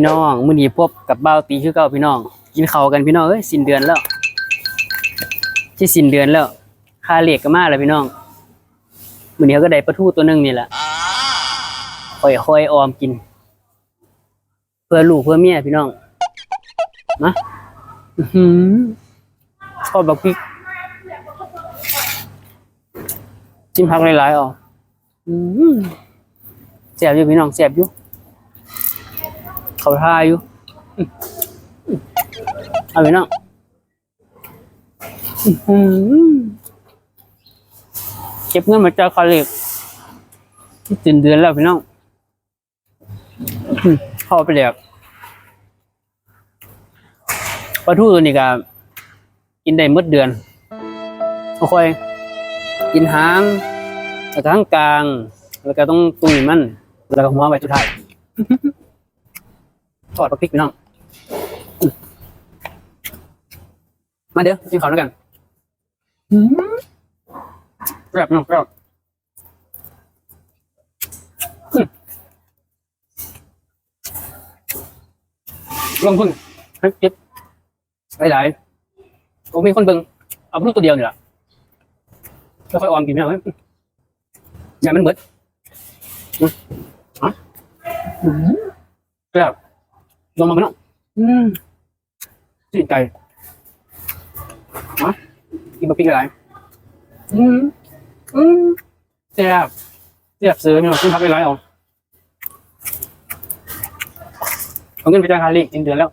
พี่น้องมื้อนี้พบกับเบ้าตีคือเก่าพี่น้อง กินข้าวกันพี่น้องเอ้ยสิ้นเดือนแล้วที่สิ้นเดือนแล้ว ค่าเหล็กก็มาแล้วพี่น้องมื้อนี้ก็ได้ปลาทูตัวหนึงนี่แหละค่อยๆอออมกิน เพื่อลูกเพื่อเมียพี่น้องมาอื้อหือทอดบักพริกจิ้มผักหลายๆอออืมแซ่บอยู่พี่น้องแซ่บอยู่ เขาท่าอยู่เอาไปน้องอื้อเก็บเงินมาจากคาเลกที่ตื่นเดือนแล้วพี่น้องเข้าไปแล้วปลาทูตัวนี้ก็กินได้มดเดือนค่อยๆกินหางแล้วก็ข้างกลาง แล้วก็ต้องตุยมัน แล้วก็หัวไว้สุดท้าย ทอดปลาพริกพี่น้อง มาเดี๋ยวกินข้าวด้วยกันแซ่บน้องแซ่บลงทุนให้เก็บหลายๆผมมีคนเบิ่งเอาลูกตัวเดียวนี่แหละแล้วค่อยออมกินไม่เอาไหมอย่ามันเบิดอะอืมแซ่บ ลงมาพี่น้องอืมชื่นใจมากินบะพริกอะไรอืมอืมแซ่บแซ่บซื้อพี่น้องกินพักไปไรเอาเอาเงินไปจ่ายค่าเลี้ยงกินเดือนแล้ว